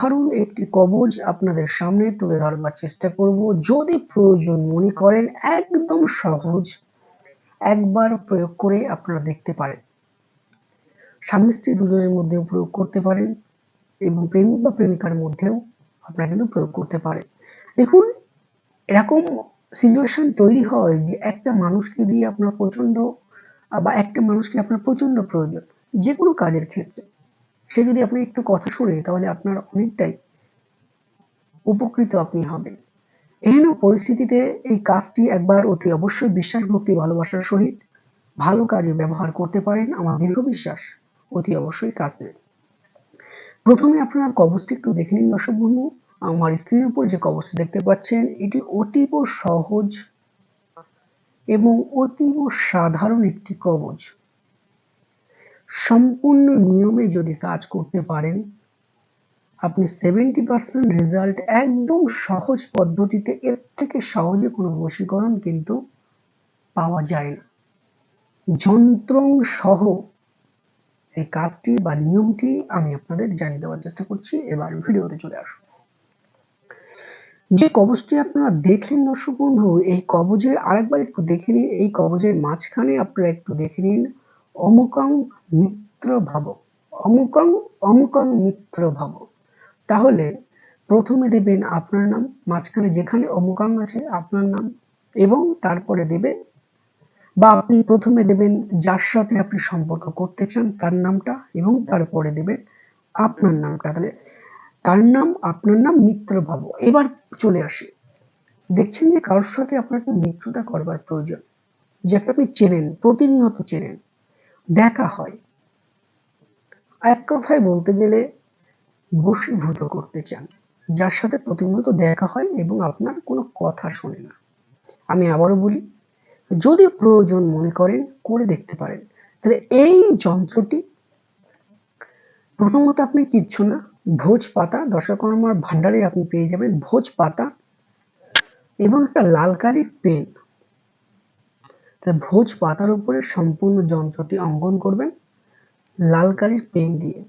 দারুণ একটি কবজ আপনাদের সামনে তুলে ধরবার চেষ্টা করব। যদি প্রয়োজন মনে করেন, একদম সহজ একবার প্রয়োগ করে আপনারা দেখতে পারেন। স্বামী স্ত্রী দুজনের মধ্যেও প্রয়োগ করতে পারেন এবং প্রেমিক বা প্রেমিকার মধ্যেও আপনারা কিন্তু প্রয়োগ করতে পারেন। দেখুন, এরকম সিচুয়েশন তৈরি হয় যে একটা মানুষকে দিয়ে আপনার প্রচণ্ড বা একটা মানুষকে আপনার প্রচণ্ড প্রয়োজন যে কোনো কাজের ক্ষেত্রে। সে যদি আপনি একটু কথা শুনে তাহলে আপনার অনেকটাই উপকৃত আপনি হবেন। এহেন পরিস্থিতিতে এই কাজটি একবার অতি অবশ্যই বিশ্বাস ভক্তি ভালোবাসার সহিত ভালো কাজে ব্যবহার করতে পারেন আমার দীর্ঘ বিশ্বাস, অতি অবশ্যই কাজ প্রথমে আপনার কবচটি একটু দেখে নিন দর্শক বন্ধু। আমার স্ক্রিনের উপর যে কবচটি দেখতে পাচ্ছেন, এটি অতীব সহজ এবং অতীব সাধারণ একটি কবচ। সম্পূর্ণ নিয়মে যদি কাজ করতে পারেন, আপনি সেভেন্টি পার্সেন্ট রেজাল্ট একদম সহজ পদ্ধতিতে, এর থেকে সহজে কোনো বশীকরণ কিন্তু পাওয়া যায় না। যন্ত্রং সহ এই কাজটি বা নিয়মটি আমি আপনাদের জানিয়ে দেওয়ার চেষ্টা করছি। এবার ভিডিওতে চলে আসুন। যে কবচটি আপনারা দেখলেন দর্শক বন্ধু, এই কবজের আরেকবার একটু দেখে নিন। এই কবজের মাঝখানে আপনারা একটু দেখে নিন। অমুকং মিত্র ভাব অমুকং অমুকং মিত্র ভাব তাহলে প্রথমে দেবেন আপনার নাম, মাঝখানে যেখানে অমুকাং আছে আপনার নাম, এবং তারপরে দেবে বা আপনি প্রথমে দেবেন যার সাথে আপনি সম্পর্ক করতে চান, তার নামটা, এবং তারপরে দেবেন আপনার নামটা। তাহলে তার নাম, আপনার নাম মিত্র ভাব এবার চলে আসে। দেখছেন যে কারোর সাথে আপনাকে মিত্রতা করবার প্রয়োজন যাকে আপনি চেনেন, প্রতিনিয়ত চেনেন। দেখা হয়। এক কথায় বলতে গেলে বশীভূত করতে চান, যার সাথে প্রতিনিয়ত দেখা হয় এবং আপনার কোনো কথা শোনে না। আমি আবারও বলি, যদি প্রয়োজন মনে করেন করে দেখতে পারেন, তাহলে এই যন্ত্রটি প্রথমত আপনি কিচ্ছু না, ভোজ পাতা, দশকর্মার ভান্ডারে আপনি পেয়ে যাবেন ভোজ পাতা এবং একটা লাল কালির পেন। ভোজ পাতার উপরে সম্পূর্ণ যন্ত্রটি অঙ্কন করবেন, লাল কালির পেন দিয়ে।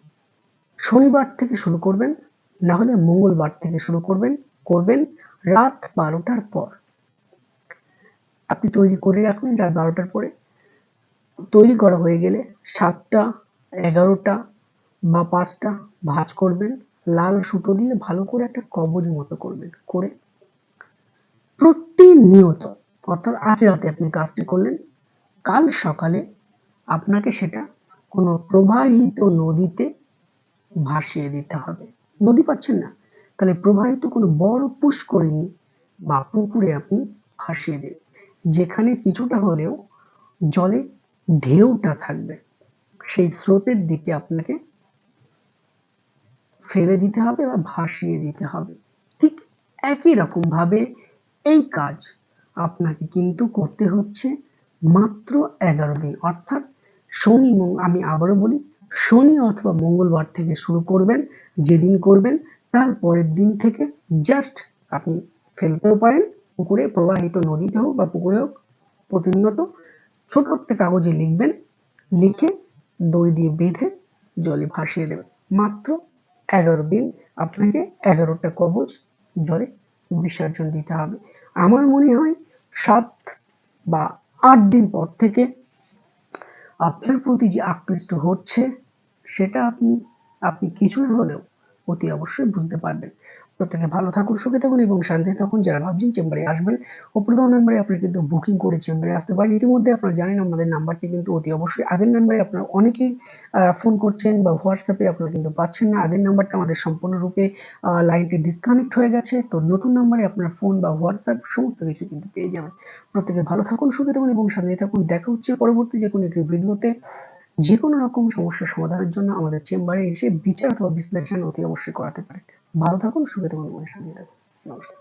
শনিবার থেকে শুরু করবেন, না হলে মঙ্গলবার থেকে শুরু করবেন করবেন রাত বারোটার পর। আপনি তৈরি করে রাখুন রাত বারোটার পরে। তৈরি করা হয়ে গেলে সাতটা, এগারোটা বা পাঁচটা ভাঁজ করবেন, লাল সুতো দিয়ে ভালো করে একটা কবজ মতো করবেন, করে। প্রতিনিয়ত অর্থাৎ আজ রাতে আপনি কাজটি করলেন, কাল সকালে আপনাকে সেটা কোনো প্রবাহিত নদীতে ভাসিয়ে দিতে হবে। নদী পাচ্ছেন না, তাহলে প্রবাহিত কোনো বড় পুষ্করিণী বা পুকুরে আপনি ভাসিয়ে দিন। যেখানে কিছুটা হলেও জলে ঢেউটা থাকবে, সেই স্রোতের দিকে আপনাকে ফেলে দিতে হবে বা ভাসিয়ে দিতে হবে। ঠিক একই রকম ভাবে এই কাজ আপনাকে কিন্তু করতে হচ্ছে মাত্র এগারো দিন। অর্থাৎ শনি আমি আবারও বলি, শনি অথবা মঙ্গলবার থেকে শুরু করবেন, যেদিন করবেন, তার পরের দিন থেকে জাস্ট আপনি ফেলতেও পারেন, পুকুরে প্রবাহিত নদীতে হোক বা পুকুরে হোক, প্রতিনিয়ত ছোট একটা কাগজে লিখবেন, লিখে দই দিয়ে বেঁধে জলে ভাসিয়ে দেবেন। মাত্র এগারো দিন আপনাকে এগারোটা কবচ জলে বিসর্জন দিতে হবে। আমার মনে হয় সাত বা আট দিন পর থেকে আপনার প্রতি যে আকৃষ্ট হচ্ছে, সেটা আপনি আপনি কিছুই হলেও অতি অবশ্যই বুঝতে পারবেন। প্রত্যেকে ভালো থাকুন, সুখে থাকুন এবং শান্তি থাকুন। যারা ভাবছেন চেম্বারে আসবেন, ও প্রথম নাম্বারে আপনি কিন্তু বুকিং করে চেম্বারে আসতে পারেন। ইতিমধ্যে আপনারা জানেন আমাদের নাম্বারটি কিন্তু অতি অবশ্যই আগের নাম্বারে আপনারা অনেকেই ফোন করছেন বা হোয়াটসঅ্যাপে আপনারা কিন্তু পাচ্ছেন না। আগের নাম্বারটা আমাদের সম্পূর্ণরূপে লাইনটি ডিসকানেক্ট হয়ে গেছে। তো নতুন নাম্বারে আপনার ফোন বা হোয়াটসঅ্যাপ সমস্ত কিছু কিন্তু পেয়ে যাবেন। প্রত্যেকে ভালো থাকুন, সুখে থাকুন এবং শান্তি থাকুন। দেখা হচ্ছে পরবর্তী যে কোনো একটি ভিডিওতে যে কোনো রকম সমস্যার সমাধানের জন্য আমাদের চেম্বারে এসে বিচার অথবা বিশ্লেষণ অতি অবশ্যই করাতে পারে ভালো থাকুন সুবিধা থাকুন সঙ্গে থাকুন। নমস্কার।